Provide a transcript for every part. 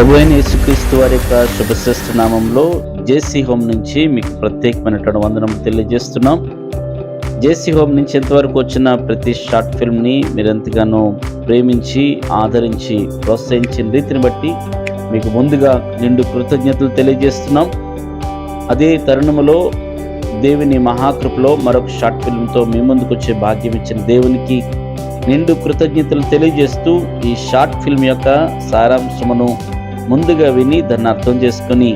ప్రభు అయిన యేసుక్రీస్తు వారి యొక్క శుభశ్రేష్ఠ నామంలో జేసీ హోమ్ నుంచి మీకు ప్రత్యేకమైనటువంటి వందనం తెలియజేస్తున్నాం. జేసీ హోమ్ నుంచి ఎంతవరకు వచ్చిన ప్రతి షార్ట్ ఫిల్మ్ని మీరు ఎంతగానో ప్రేమించి ఆదరించి ప్రోత్సహించిన రీతిని బట్టి మీకు ముందుగా నిండు కృతజ్ఞతలు తెలియజేస్తున్నాం. అదే తరుణములో దేవుని మహాకృపలో మరొక షార్ట్ ఫిల్మ్తో మీ ముందుకు వచ్చే భాగ్యం ఇచ్చిన దేవునికి నిండు కృతజ్ఞతలు తెలియజేస్తూ ఈ షార్ట్ ఫిల్మ్ యొక్క సారాంశమును ముందుగా విని దాన్ని అర్థం చేసుకుని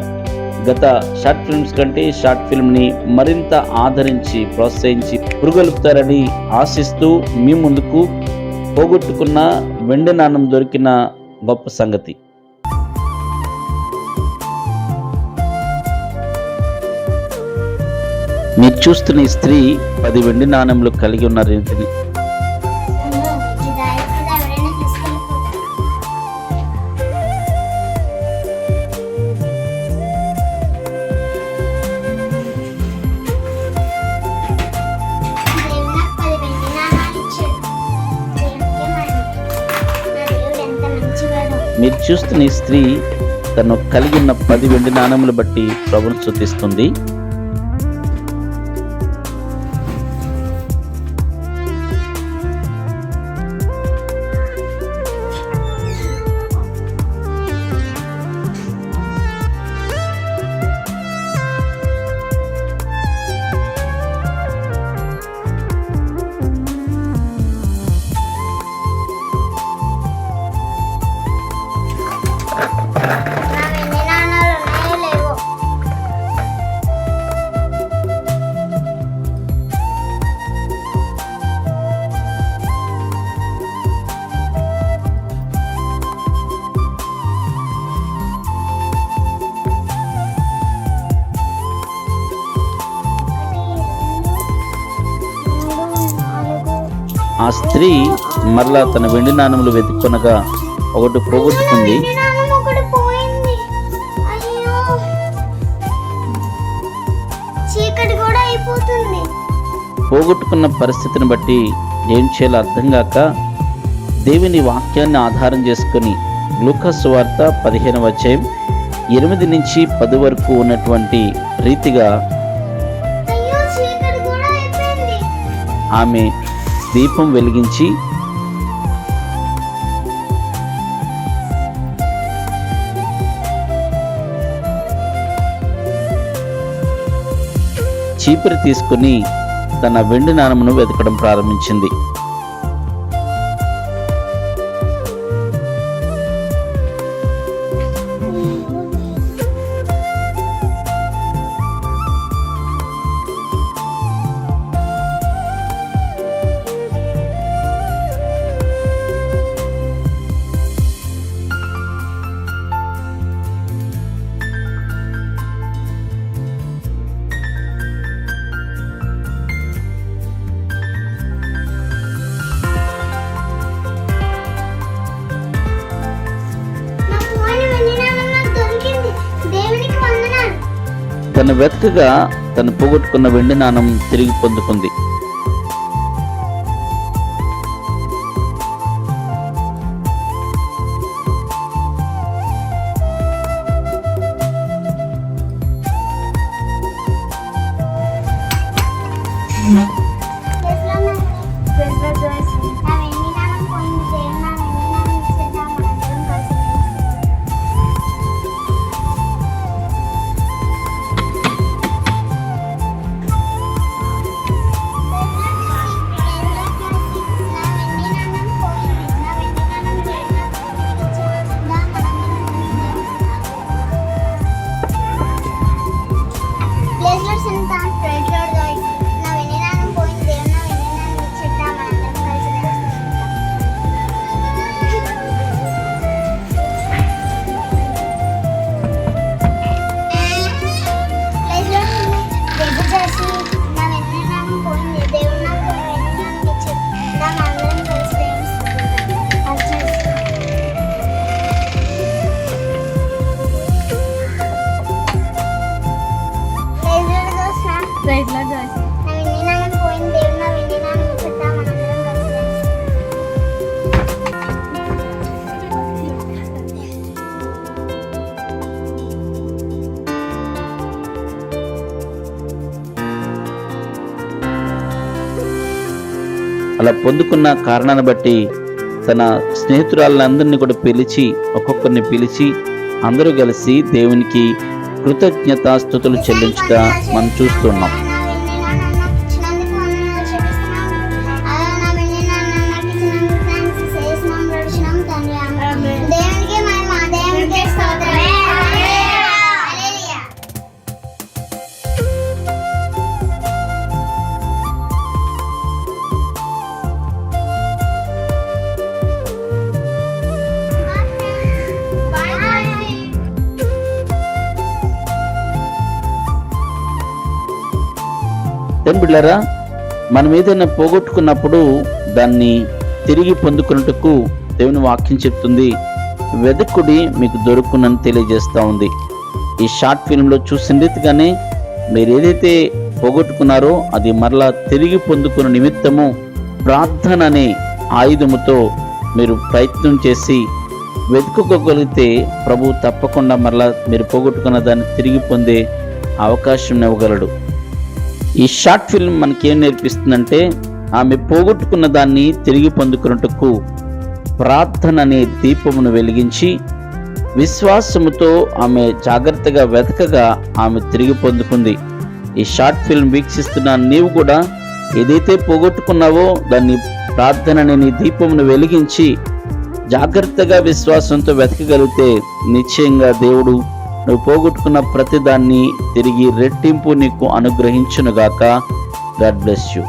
గత షార్ట్ ఫిల్మ్స్ కంటే షార్ట్ ఫిల్మ్ని మరింత ఆదరించి ప్రోత్సహించి పురుగొలుపుతారని ఆశిస్తూ మీ ముందుకు పోగొట్టుకున్న వెండి నాణం దొరికిన గొప్ప సంగతి. మీరు చూస్తున్న ఈ స్త్రీ పది వెండి నాణెములు కలిగి ఉన్న చూస్తున్న ఈ స్త్రీ తను కలిగి ఉన్న పది వెండి నాణములు బట్టి ప్రభుని స్థుతిస్తుంది ఆ స్త్రీ మరలా తన వెండి నాణెములు వెతుక్కొనగా ఒకటి పోగొట్టుకుంది. పోగొట్టుకున్న పరిస్థితిని బట్టి ఏం చేయాలో అర్థం కాక దేవుని వాక్యాన్ని ఆధారం చేసుకొని గ్లూకస్ వార్త పదిహేను అధ్యాయం ఎనిమిది నుంచి పది వరకు ఉన్నటువంటి రీతిగా ఆమె దీపం వెలిగించి చీపురు తీసుకుని తన వెండి నాణమును వెతకడం ప్రారంభించింది. తను వెతకగా తను పోగొట్టుకున్న వెండి నాణం తిరిగి పొందుకుంది Christmas, Christmas. అలా పొందుకున్న కారణాన్ని బట్టి తన స్నేహితురాళ్ళందరినీ కూడా పిలిచి ఒక్కొక్కరిని పిలిచి అందరూ కలిసి దేవునికి కృతజ్ఞతాస్థుతులు చెల్లించుట మనం చూస్తున్నాం దేని బిడ్డారా మనం ఏదైనా పోగొట్టుకున్నప్పుడు దాన్ని తిరిగి పొందుకున్నట్టుకు దేవుని వాక్యం చెప్తుంది. వెదకుడి మీకు దొరుకునని తెలియజేస్తూ ఉంది. ఈ షార్ట్ ఫిల్మ్లో చూసిన రీతిగానే మీరు ఏదైతే పోగొట్టుకున్నారో అది మరలా తిరిగి పొందుకున్న నిమిత్తము ప్రార్థన అనే ఆయుధముతో మీరు ప్రయత్నం చేసి వెతుక్కోగలిగితే ప్రభు తప్పకుండా మరలా మీరు పోగొట్టుకున్న దాన్ని తిరిగి పొందే అవకాశం ఇవ్వగలడు. ఈ షార్ట్ ఫిల్మ్ మనకేం నేర్పిస్తుందంటే ఆమె పోగొట్టుకున్న దాన్ని తిరిగి పొందుకున్నట్టుకు ప్రార్థన అనే దీపమును వెలిగించి విశ్వాసముతో ఆమె జాగ్రత్తగా వెతకగా ఆమె తిరిగి పొందుకుంది. ఈ షార్ట్ ఫిల్మ్ వీక్షిస్తున్న నీవు కూడా ఏదైతే పోగొట్టుకున్నావో దాన్ని ప్రార్థన అనే నీ దీపమును వెలిగించి జాగ్రత్తగా విశ్వాసంతో వెతకగలిగితే నిశ్చయంగా దేవుడు నువ్వు పోగొట్టుకున్న ప్రతిదాన్ని తిరిగి రెట్టింపు నీకు అనుగ్రహించునుగాక. God bless you.